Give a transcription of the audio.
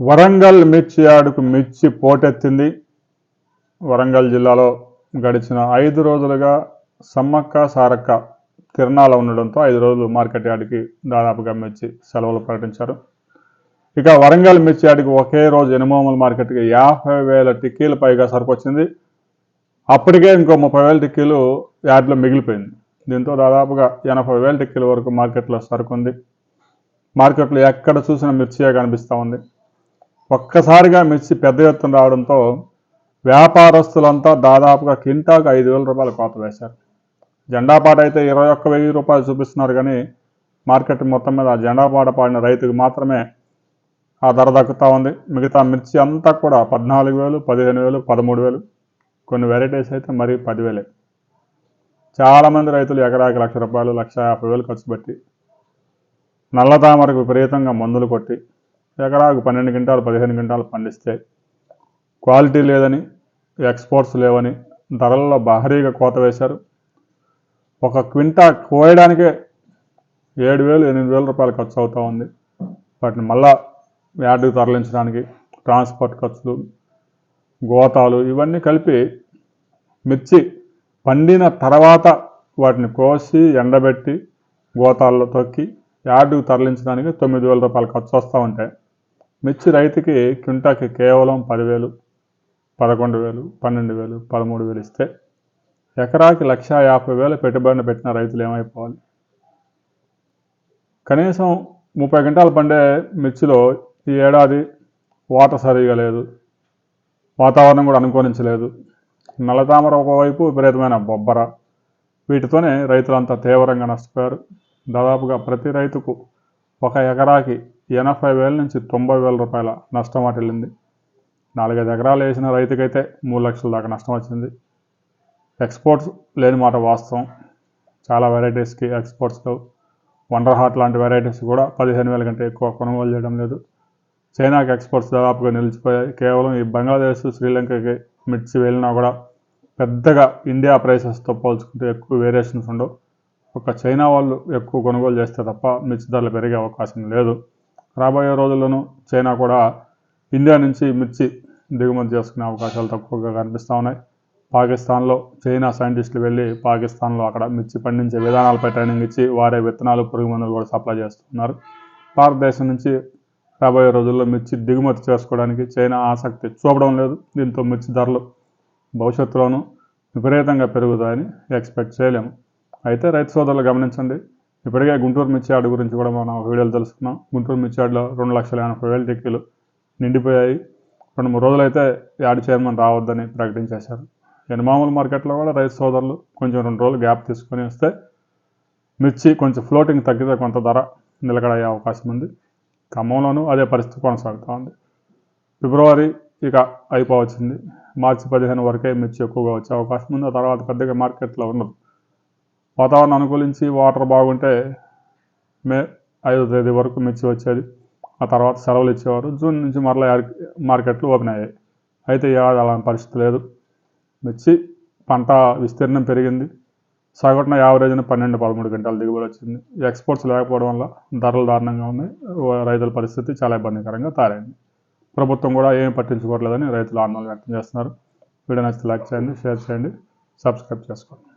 వరంగల్ మిర్చి యార్డుకు మిర్చి పోటెత్తింది. వరంగల్ జిల్లాలో గడిచిన ఐదు రోజులుగా సమ్మక్క సారక్క తిరణాలు ఉండడంతో ఐదు రోజులు మార్కెట్ యార్డుకి దాదాపుగా మిర్చి సెలవులు ప్రకటించారు. ఇక వరంగల్ మిర్చి యార్డుకి ఒకే రోజు ఎనుమోమల మార్కెట్కి యాభై వేల టిక్కీలు పైగా సరిపొచ్చింది అప్పటికే ఇంకో ముప్పై వేల టిక్కీలు యార్డులో మిగిలిపోయింది. దీంతో దాదాపుగా ఎనభై వేల టిక్కీల వరకు మార్కెట్లో సరుకుంది. మార్కెట్లో ఎక్కడ చూసినా మిర్చియే కనిపిస్తూ ఉంది. ఒక్కసారిగా మిర్చి పెద్ద ఎత్తున రావడంతో వ్యాపారస్తులంతా దాదాపుగా కింటాకు ఐదు వేల రూపాయలు కోత వేశారు. జెండా పాట అయితే ఇరవై ఒక్క వెయ్యి రూపాయలు చూపిస్తున్నారు కానీ మార్కెట్ మొత్తం మీద ఆ జెండా పాట పాడిన రైతుకు మాత్రమే ఆ ధర దక్కుతూ ఉంది. మిగతా మిర్చి అంతా కూడా పద్నాలుగు వేలు పదిహేను వేలు పదమూడు వేలు. కొన్ని వెరైటీస్ అయితే మరీ పదివేలే. చాలామంది రైతులు ఎకరాకి లక్ష రూపాయలు లక్ష యాభై వేలు ఖర్చు పెట్టి నల్ల తామరకు విపరీతంగా మందులు కొట్టి ఎకరాకు పన్నెండు క్వింటాలు పదిహేను క్వింటాలు పండిస్తే క్వాలిటీ లేదని ఎక్స్పోర్ట్స్ లేవని ధరల్లో భారీగా కోత వేశారు. ఒక క్వింటా కోయడానికే ఏడు వేలు ఎనిమిది వేల రూపాయలు ఖర్చు అవుతూ ఉంది. వాటిని మళ్ళా యార్డుకు తరలించడానికి ట్రాన్స్పోర్ట్ ఖర్చులు గోతాలు ఇవన్నీ కలిపి మిర్చి పండిన తర్వాత వాటిని కోసి ఎండబెట్టి గోతాల్లో తొక్కి యార్డుకు తరలించడానికి తొమ్మిది వేల రూపాయలు ఖర్చు వస్తూ ఉంటాయి. మిర్చి రైతుకి క్వింటాకి కేవలం పదివేలు పదకొండు వేలు పన్నెండు వేలు పదమూడు వేలు ఇస్తే ఎకరాకి లక్ష యాభై వేలు పెట్టుబడిని పెట్టిన రైతులు ఏమైపోవాలి? కనీసం ముప్పై గంటలు పండే మిర్చిలో ఈ ఏడాది వాటర్ సరిగా లేదు వాతావరణం కూడా అనుకూలించలేదు నల్లతామర ఒకవైపు విపరీతమైన బొబ్బర. వీటితోనే రైతులంతా తీవ్రంగా నష్టపోయారు. దాదాపుగా ప్రతి రైతుకు ఒక ఎకరాకి ఎనభై వేల నుంచి తొంభై వేల రూపాయల నష్టం వాటిల్లింది. నాలుగైదు ఎకరాలు వేసిన రైతుకైతే మూడు లక్షల దాకా నష్టం వచ్చింది. ఎక్స్పోర్ట్స్ లేని మాట వాస్తవం. చాలా వెరైటీస్కి ఎక్స్పోర్ట్స్ లేవు వండర్ హార్ట్ లాంటి వెరైటీస్ కూడా పదిహేను వేల కంటే ఎక్కువ కొనుగోలు చేయడం లేదు. చైనాకి ఎక్స్పోర్ట్స్ దాదాపుగా నిలిచిపోయాయి. కేవలం ఈ బంగ్లాదేశ్ శ్రీలంకకి మిర్చి వెళ్ళినా కూడా పెద్దగా ఇండియా ప్రైసెస్తో పోల్చుకుంటే ఎక్కువ వేరియేషన్స్ ఉండవు. ఒక చైనా వాళ్ళు ఎక్కువ కొనుగోలు చేస్తే తప్ప మిర్చి ధరలు పెరిగే అవకాశం లేదు. రాబోయే రోజుల్లోనూ చైనా కూడా ఇండియా నుంచి మిర్చి దిగుమతి చేసుకునే అవకాశాలు తక్కువగా కనిపిస్తూ ఉన్నాయి. పాకిస్తాన్లో చైనా సైంటిస్టులు వెళ్ళి పాకిస్తాన్లో అక్కడ మిర్చి పండించే విధానాలపై ట్రైనింగ్ ఇచ్చి వారే విత్తనాలు పురుగు మందులు కూడా సప్లై చేస్తున్నారు. భారతదేశం నుంచి రాబోయే రోజుల్లో మిర్చి దిగుమతి చేసుకోవడానికి చైనా ఆసక్తి చూపడం లేదు. దీంతో మిర్చి ధరలు భవిష్యత్తులోనూ విపరీతంగా పెరుగుతాయని ఎక్స్పెక్ట్ చేయలేము. అయితే రైతు సోదరులు గమనించండి. ఇప్పటికే గుంటూరు మిర్చి యార్డు గురించి కూడా మనం ఒక వీడియోలు తెలుసుకున్నాం. గుంటూరు మిర్చి యార్డులో రెండు లక్షల ఎనభై వేల టిక్కీలు నిండిపోయాయి. రెండు మూడు రోజులు అయితే చైర్మన్ రావద్దని ప్రకటించేశారు. నేను మామూలు మార్కెట్లో కూడా రైతు సోదరులు కొంచెం రెండు రోజులు గ్యాప్ తీసుకొని వస్తే మిర్చి కొంచెం ఫ్లోటింగ్ తగ్గితే కొంత ధర నిలకడయ్యే అవకాశం ఉంది. ఖమ్మంలోనూ అదే పరిస్థితి కొనసాగుతూ ఉంది. ఫిబ్రవరి ఇక అయిపోవచ్చింది. మార్చి పదిహేను వరకే మిర్చి ఎక్కువగా వచ్చే అవకాశం ఉంది. ఆ తర్వాత పెద్దగా మార్కెట్లో ఉండదు. వాతావరణం అనుకూలించి వాటర్ బాగుంటే మే ఐదో తేదీ వరకు మిర్చి వచ్చేది. ఆ తర్వాత సెలవులు ఇచ్చేవారు. జూన్ నుంచి మరలా మార్కెట్లు ఓపెన్ అయ్యాయి. అయితే ఈ ఏడాది అలాంటి పరిస్థితి లేదు. మిర్చి పంట విస్తీర్ణం పెరిగింది. సగటున యావరేజ్న పన్నెండు పదమూడు గంటల దిగుబడి వచ్చింది. ఎక్స్పోర్ట్స్ లేకపోవడం వల్ల ధరలు దారుణంగా ఉన్నాయి. రైతుల పరిస్థితి చాలా ఇబ్బందికరంగా తయారైంది. ప్రభుత్వం కూడా ఏం పట్టించుకోవట్లేదని రైతులు ఆందోళన వ్యక్తం చేస్తున్నారు. వీడియో నచ్చితే లైక్ చేయండి షేర్ చేయండి సబ్స్క్రైబ్ చేసుకోండి.